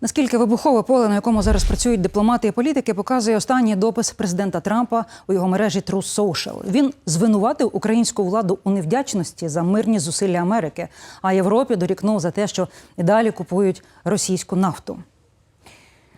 Наскільки вибухове поле, на якому зараз працюють дипломати і політики, показує останній допис президента Трампа у його мережі True Social. Він звинуватив українську владу у невдячності за мирні зусилля Америки, а Європі дорікнув за те, що і далі купують російську нафту.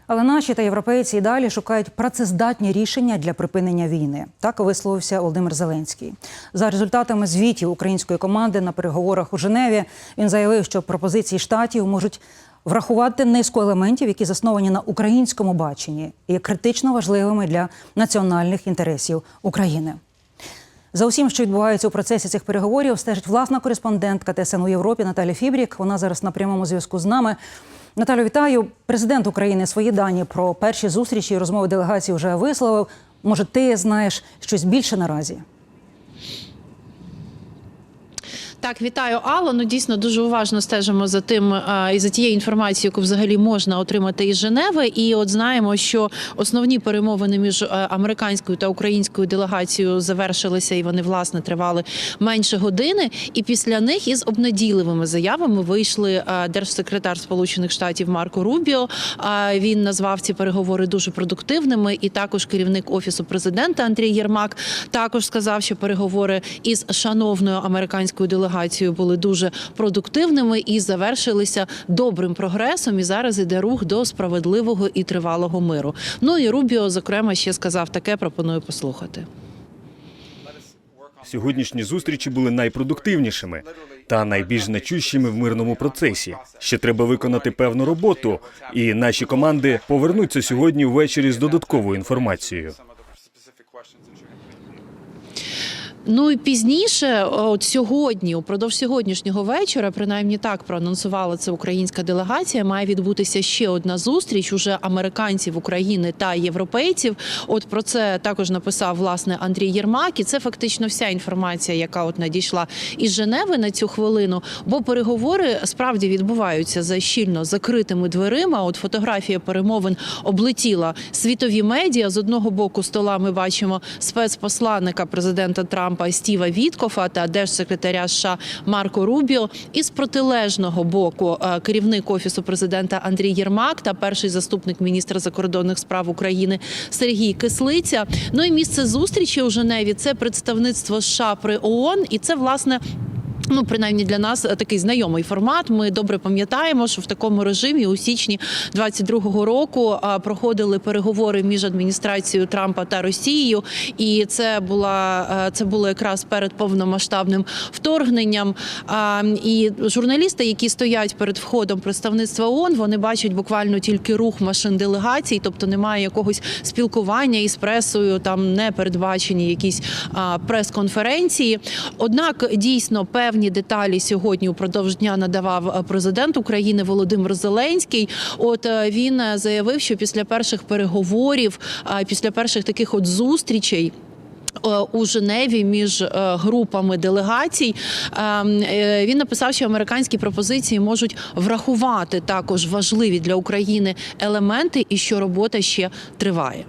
Але наші та європейці і далі шукають працездатні рішення для припинення війни. Так висловився Володимир Зеленський. За результатами звітів української команди на переговорах у Женеві він заявив, що пропозиції штатів можуть врахувати низку елементів, які засновані на українському баченні і критично важливими для національних інтересів України. За усім, що відбувається у процесі цих переговорів, стежить власна кореспондентка ТСН у Європі Наталя Фібрік. Вона зараз на прямому зв'язку з нами. Наталю, вітаю. Президент України свої дані про перші зустрічі і розмови делегації вже висловив. Може, ти знаєш щось більше наразі? Так, вітаю, Алло. Ну дійсно дуже уважно стежимо за тим а, і за тією інформацією, яку взагалі можна отримати із Женеви. І от знаємо, що основні перемовини між американською та українською делегацією завершилися, і вони власне тривали менше години. І після них із обнадійливими заявами вийшли а, держсекретар Сполучених Штатів Марко Рубіо. А він назвав ці переговори дуже продуктивними. І також керівник офісу президента Андрій Єрмак також сказав, що переговори із шановною американською делегацією були дуже продуктивними і завершилися добрим прогресом. І зараз іде рух до справедливого і тривалого миру. Ну і Рубіо, зокрема, ще сказав таке. Пропоную послухати. Сьогоднішні зустрічі були найпродуктивнішими та найбільш значущими в мирному процесі. Ще треба виконати певну роботу, і наші команди повернуться сьогодні ввечері з додатковою інформацією. Ну і пізніше, от сьогодні, упродовж сьогоднішнього вечора, принаймні так проанонсувала це українська делегація. Має відбутися ще одна зустріч уже американців України та європейців. От про це також написав власне Андрій Єрмак. І це фактично вся інформація, яка от надійшла із Женеви на цю хвилину. Бо переговори справді відбуваються за щільно закритими дверима. От фотографія перемовин облетіла світові медіа. З одного боку стола ми бачимо спецпосланника президента Трампа Стіва Віткофа та держсекретаря США Марко Рубіо. І з протилежного боку е, керівник офісу президента Андрій Єрмак та перший заступник міністра закордонних справ України Сергій Кислиця. Ну і місце зустрічі у Женеві це представництво США при ООН, і це власне. Ну, принаймні для нас такий знайомий формат. Ми добре пам'ятаємо, що в такому режимі у січні 22-го року проходили переговори між адміністрацією Трампа та Росією, і це була це було якраз перед повномасштабним вторгненням. І журналісти, які стоять перед входом представництва ООН, вони бачать буквально тільки рух машин делегацій, тобто немає якогось спілкування із пресою, там не передбачені якісь прес-конференції. Однак дійсно певні деталі сьогодні упродовж дня надавав е, президент України Володимир Зеленський. От е, він е, заявив, що після перших переговорів, після перших таких от зустрічей. У Женеві між групами делегацій е, е, він написав, що американські пропозиції можуть врахувати також важливі для України елементи, і що робота ще триває.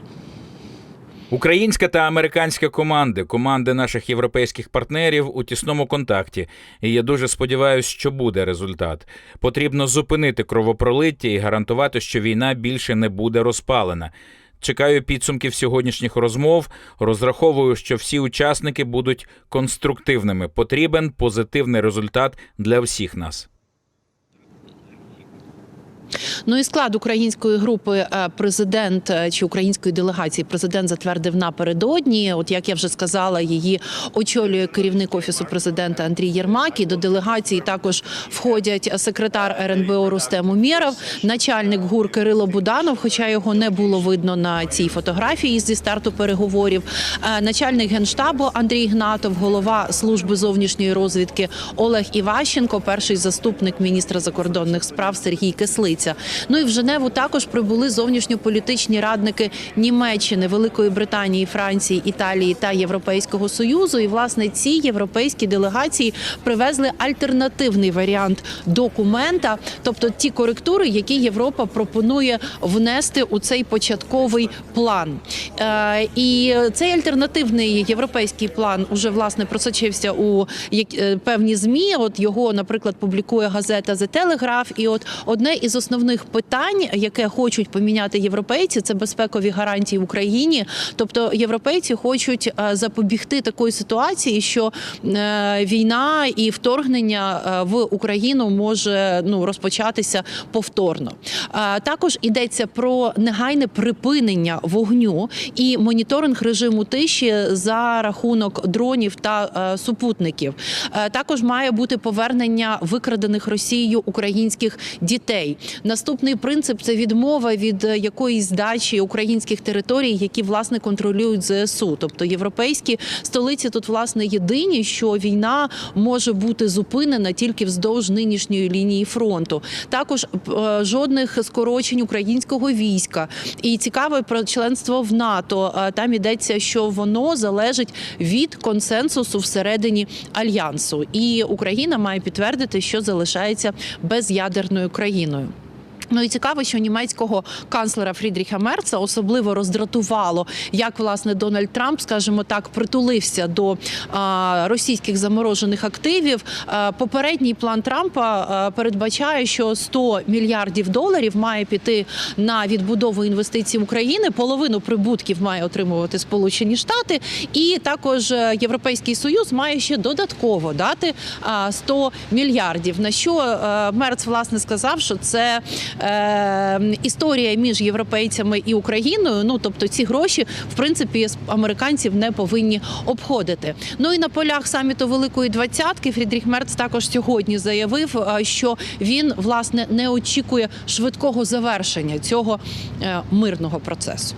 Українська та американська команди, команди наших європейських партнерів у тісному контакті. І я дуже сподіваюся, що буде результат. Потрібно зупинити кровопролиття і гарантувати, що війна більше не буде розпалена. Чекаю підсумків сьогоднішніх розмов. Розраховую, що всі учасники будуть конструктивними. Потрібен позитивний результат для всіх нас. Ну і склад української групи е, президент е, чи української делегації президент затвердив напередодні. От як я вже сказала, її очолює керівник офісу президента Андрій Єрмак. І до делегації також входять секретар РНБО Рустем Умєров, начальник ГУР Кирило Буданов, хоча його не було видно на цій фотографії зі старту переговорів. е, Начальник генштабу Андрій Гнатов, голова служби зовнішньої розвідки Олег Іващенко, перший заступник міністра закордонних справ Сергій Кислиця. Ну і в Женеву також прибули зовнішньополітичні радники Німеччини, Великої Британії, Франції, Італії та Європейського союзу. І власне ці європейські делегації привезли альтернативний варіант документа, тобто ті коректури, які Європа пропонує внести у цей початковий план. Е, і цей альтернативний європейський план уже власне просочився у як- е, певні змі. От його, наприклад, публікує газета The Telegraph. І от одне із основних головних питань, яке хочуть поміняти європейці, це безпекові гарантії в Україні. Тобто європейці хочуть е, запобігти такої ситуації, що е, війна і вторгнення е, в Україну може ну розпочатися повторно. Також йдеться про негайне припинення вогню і моніторинг режиму тиші за рахунок дронів та супутників. Також має бути повернення викрадених Росією українських дітей. Наступний принцип це відмова від е, якоїсь здачі українських територій, які власне контролюють ЗСУ. Тобто європейські столиці тут власне єдині, що війна може бути зупинена тільки вздовж нинішньої лінії фронту. Також е, жодних скорочень українського війська. І цікаве про членство в НАТО. Е, Там йдеться, що воно залежить від консенсусу всередині альянсу, і Україна має підтвердити, що залишається безядерною країною. Ну і цікаво, що німецького канцлера Фрідріха Мерца особливо роздратувало, як власне Дональд Трамп, скажімо так, притулився до а, російських заморожених активів. А, попередній план Трампа а, передбачає, що 100 мільярдів доларів має піти на відбудову інвестицій України. Половину прибутків має отримувати Сполучені Штати, і також е, Європейський Союз має ще додатково дати а, 100 мільярдів. На що е, Мерц власне сказав, що це е, історія між європейцями і Україною. Ну тобто ці гроші, в принципі, американців не повинні обходити. Ну і на полях саміту Великої двадцятки Фрідріх Мерц також сьогодні заявив, е, що він власне не очікує швидкого завершення цього е, мирного процесу.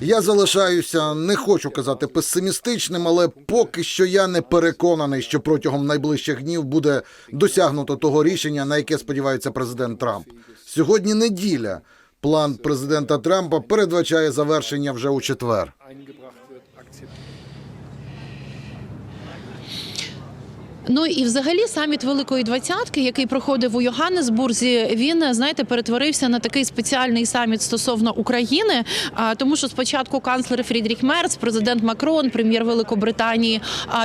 Я залишаюся, не хочу казати песимістичним, але поки що я не переконаний, що протягом найближчих днів буде досягнуто того рішення, на яке сподівається президент Трамп. Сьогодні неділя. План президента Трампа передбачає завершення вже у четвер. Ну і взагалі саміт Великої двадцятки, який проходив у Йоганнесбурзі, він знаєте перетворився на такий спеціальний саміт стосовно України. Тому, що спочатку канцлер Фрідріх Мерц, президент Макрон, прем'єр Великобританії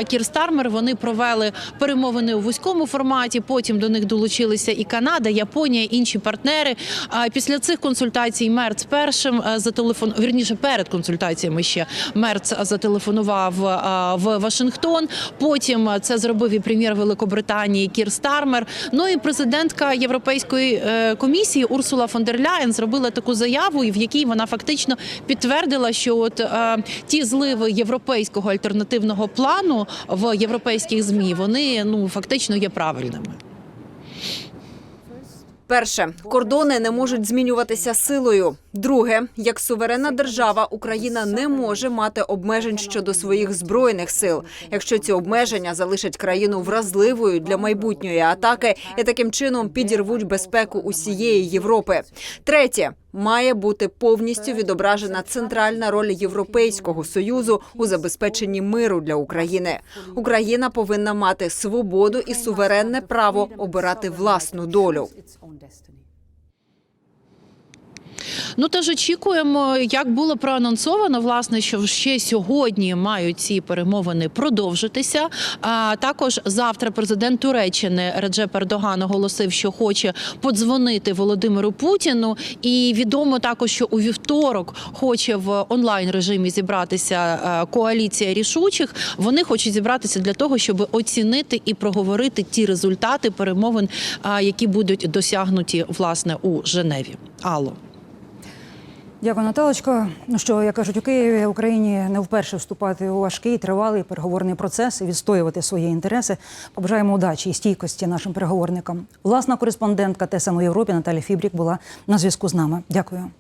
Кір Стармер, вони провели перемовини у вузькому форматі. Потім до них долучилися і Канада, Японія, інші партнери. Після цих консультацій Мерц першим зателефон... вірніше перед консультаціями ще Мерц зателефонував в Вашингтон. Потім це зробив і прем'єр Великобританії Кір Стармер. Ну і президентка Європейської е, комісії Урсула фон дер Ляєн зробила таку заяву, в якій вона фактично підтвердила, що от е, ті зливи європейського альтернативного плану в європейських змі вони ну фактично є правильними. Перше, кордони не можуть змінюватися силою. Друге, як суверенна держава, Україна не може мати обмежень щодо своїх збройних сил, якщо ці обмеження залишать країну вразливою для майбутньої атаки і таким чином підірвуть безпеку усієї Європи. Третє. Має бути повністю відображена центральна роль Європейського союзу у забезпеченні миру для України. Україна повинна мати свободу і суверенне право обирати власну долю. Ну тож очікуємо, як було проанонсовано, власне, що ще сьогодні мають ці перемовини продовжитися. А також завтра президент Туреччини Реджеп Ердоган оголосив, що хоче подзвонити Володимиру Путіну. І відомо також, що у вівторок хоче в онлайн режимі зібратися е, коаліція рішучих. Вони хочуть зібратися для того, щоб оцінити і проговорити ті результати перемовин, які будуть досягнуті власне у Женеві. Алло. Дякую, Наталочко. Ну що, як кажуть, у Києві Україні не вперше вступати у важкий тривалий переговорний процес і відстоювати свої інтереси. Побажаємо удачі і стійкості нашим переговорникам. Власна кореспондентка ТСН у Європі Наталя Фібрік була на зв'язку з нами. Дякую.